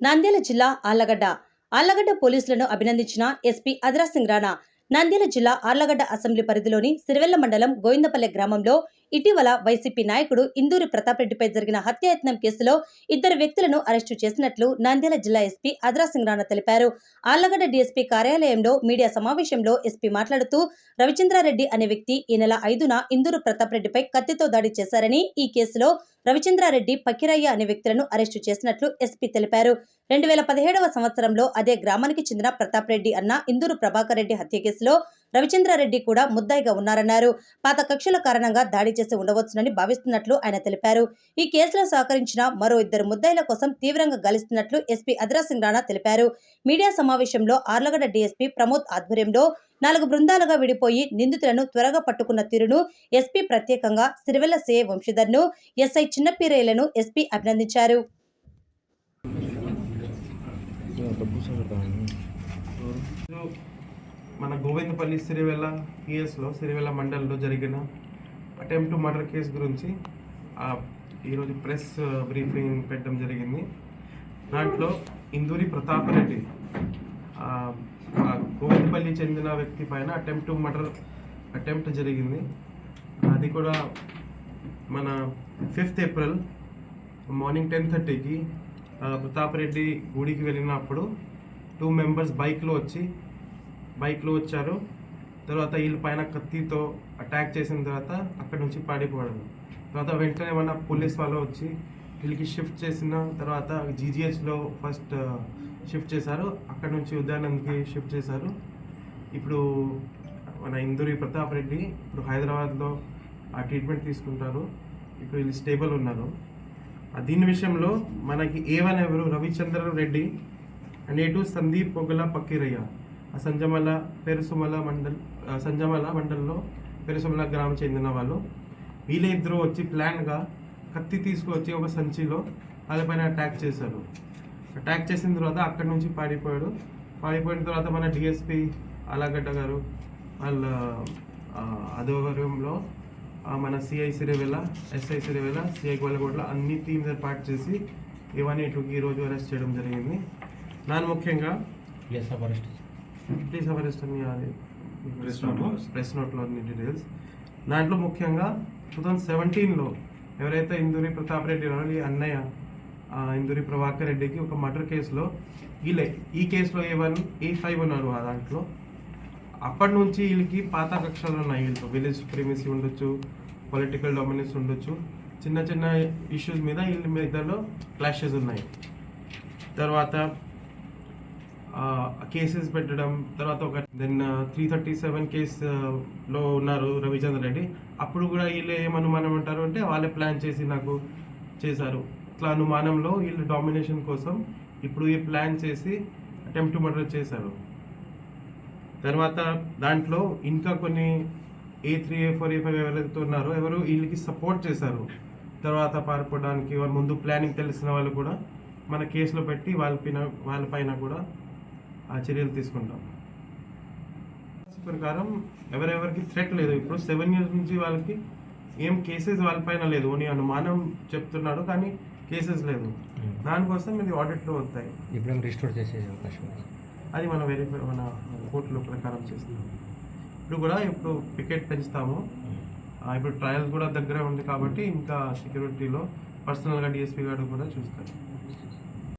నంద్యాల జిల్లా ఆళ్ళగడ్డ. ఆళ్ళగడ్డ పోలీసులను అభినందించిన ఎస్పీ అదిరా సింగ్ రాణా నంద్యాల జిల్లా ఆర్లగడ్డ అసెంబ్లీ పరిధిలోని సిరివెల్ల మండలం గోవిందపల్లె గ్రామంలో ఇటీవల వైసీపీ నాయకుడు ఇందూరి ప్రతాప్ రెడ్డిపై జరిగిన హత్యాయత్నం కేసులో ఇద్దరు వ్యక్తులను అరెస్టు చేసినట్లు నంద్యాల జిల్లా ఎస్పీ అద్రా సింగ్ రాణా తెలిపారు. ఆళ్ళగడ్డ డీఎస్పీ కార్యాలయంలో మీడియా సమావేశంలో ఎస్పీ మాట్లాడుతూ రవిచంద్రారెడ్డి అనే వ్యక్తి ఈ నెల ఐదున ఇందూరు ప్రతాప్ రెడ్డిపై కత్తితో దాడి చేశారని ఈ కేసులో రవిచంద్రారెడ్డి పకిరయ్య అనే వ్యక్తులను అరెస్టు చేసినట్లు ఎస్పీ తెలిపారు. రెండు వేల పదిహేడవ సంవత్సరంలో అదే గ్రామానికి చెందిన ప్రతాప్ రెడ్డి అన్న ఇందూరు ప్రభాకర్ రెడ్డి హత్య కేసులో రవిచంద్రారెడ్డి కూడా ముద్దాయిగా ఉన్నారన్నారు. పాత కక్షల కారణంగా దాడి చేసి ఉండవచ్చునని భావిస్తున్నట్లు ఆయన తెలిపారు. ఈ కేసులో సహకరించిన మరో ఇద్దరు ముద్దాయిల కోసం తీవ్రంగా గలిస్తున్నట్లు ఎస్పీ అదరా సింగ్ రాణా తెలిపారు. మీడియా సమావేశంలో ఆర్లగడ్డ డీఎస్పీ ప్రమోద్ ఆధ్వర్యంలో నాలుగు బృందాలుగా విడిపోయి నిందితులను త్వరగా పట్టుకున్న తీరును ఎస్పీ ప్రత్యేకంగా సిరివెల్ల సిఐ వంశీధర్ను ఎస్ఐ చిన్నపీరయ్యలను ఎస్పీ అభినందించారు. మన గోవిందపల్లి సిరివెల్ల పిఎస్లో సిరివెల్ల మండలంలో జరిగిన అటెంప్ట్ మర్డర్ కేసు గురించి ఈరోజు ప్రెస్ బ్రీఫింగ్ పెట్టడం జరిగింది. దాంట్లో ఇందూరి ప్రతాపరెడ్డి రెడ్డి గోవిందపల్లి చెందిన వ్యక్తి పైన అటెంప్ట్ మర్డర్ అటెంప్ట్ జరిగింది. అది కూడా మన ఫిఫ్త్ ఏప్రిల్ మార్నింగ్ టెన్ థర్టీకి ప్రతాప్ రెడ్డి గుడికి వెళ్ళినప్పుడు టూ మెంబర్స్ బైక్లో వచ్చి బైక్లో వచ్చారు. తర్వాత వీళ్ళ పైన కత్తితో అటాక్ చేసిన తర్వాత అక్కడ నుంచి పాడిపోవడం. తర్వాత వెంటనే మన పోలీస్ వాళ్ళు వచ్చి వీళ్ళకి షిఫ్ట్ చేసిన తర్వాత జీజీహెచ్లో ఫస్ట్ షిఫ్ట్ చేశారు. అక్కడ నుంచి ఉదయానంద్కి షిఫ్ట్ చేశారు. ఇప్పుడు మన ఇందూరి ప్రతాప్ రెడ్డి ఇప్పుడు హైదరాబాద్లో ఆ ట్రీట్మెంట్ తీసుకుంటారు. ఇప్పుడు వీళ్ళు స్టేబుల్ ఉన్నారు. దీని విషయంలో మనకి ఏవన్ ఎవరు? రవిచంద్ర రెడ్డి నేటు సందీప్ పొగల పక్కిరయ్య. సంజమల పెరుసుమల మండల్ సంజమల మండల్లో పెరుసుమల గ్రామం చెందిన వాళ్ళు. వీళ్ళే ఇద్దరు వచ్చి ప్లాన్గా కత్తి తీసుకువచ్చి ఒక సంచిలో వాళ్ళపైన అటాక్ చేశారు. అటాక్ చేసిన తర్వాత అక్కడి నుంచి పారిపోయాడు. పారిపోయిన తర్వాత మన డిఎస్పి అలాగడ్డ గారు వాళ్ళ ఆధ్వర్యంలో మన CI Sirivella SI Sirivella CI గోలగూడలో అన్ని టీమ్స్ ఏర్పాటు చేసి ఇవన్నీ టూకి ఈరోజు అరెస్ట్ చేయడం జరిగింది. దాని ముఖ్యంగా ప్లేస్ అరెస్ట్ ప్లీజ్ అరెస్ట్ అని అది Press note లో. ప్రెస్ నోట్లో అన్ని డీటెయిల్స్ దాంట్లో ముఖ్యంగా టూ థౌజండ్ సెవెంటీన్లో ఎవరైతే ఇందూరి ప్రతాప్ రెడ్డి ఉన్నారో ఈ అన్నయ్య ఇందూరి ప్రభాకర్ రెడ్డికి ఒక మర్డర్ కేసులో వీళ్ళే ఈ కేసులో ఏ వన్ ఏ ఫైవ్ ఉన్నారు ఆ దాంట్లో. అప్పటి నుంచి వీళ్ళకి పాత కక్షలు ఉన్నాయి వీళ్ళతో. విలేజ్ సుప్రీమసీ ఉండొచ్చు పొలిటికల్ డామినెన్స్ ఉండొచ్చు. చిన్న చిన్న ఇష్యూస్ మీద వీళ్ళ మీదలో క్లాషెస్ ఉన్నాయి. తర్వాత కేసెస్ పెట్టడం తర్వాత ఒక దెన్ త్రీ థర్టీ సెవెన్ కేసులో ఉన్నారు రవిచంద్ర రెడ్డి. అప్పుడు కూడా వీళ్ళు ఏమనుమానం అంటారు అంటే వాళ్ళే ప్లాన్ చేసి నాకు చేశారు. ఇట్లా అనుమానంలో వీళ్ళు డామినేషన్ కోసం ఇప్పుడు ఈ ప్లాన్ చేసి అటెంప్ట్ మర్డర్ చేశారు. తర్వాత దాంట్లో ఇంకా కొన్ని A three A four A five ఎవరైతే ఉన్నారో ఎవరు వీళ్ళకి సపోర్ట్ చేశారు. తర్వాత పారిపోవడానికి ముందు ప్లానింగ్ తెలిసిన వాళ్ళు కూడా మన కేసులో పెట్టి వాళ్ళ పైన వాళ్ళ పైన కూడా ఆ చర్యలు తీసుకుంటాం. ప్రకారం ఎవరెవరికి థ్రెట్ లేదు. ఇప్పుడు సెవెన్ ఇయర్స్ నుంచి వాళ్ళకి ఏం కేసెస్ వాళ్ళపైన లేదు. ఓన్లీ అనుమానం చెప్తున్నాడు కానీ కేసెస్ లేదు. దానికోసం ఇది ఆడిట్లో వస్తాయి. ఎప్పుడైనా రిస్టోర్ చేసే అవకాశం అది మనం వెరిఫై మన కోర్టులో ప్రకారం చేస్తున్నాం. ఇప్పుడు కూడా ఇప్పుడు పికెట్ పెంచుతాము. ఆ, ఇప్పుడు ట్రయల్ కూడా దగ్గర ఉంది కాబట్టి ఇంకా సెక్యూరిటీలో పర్సనల్గా డిఎస్పీ గారు కూడా చూస్తారు.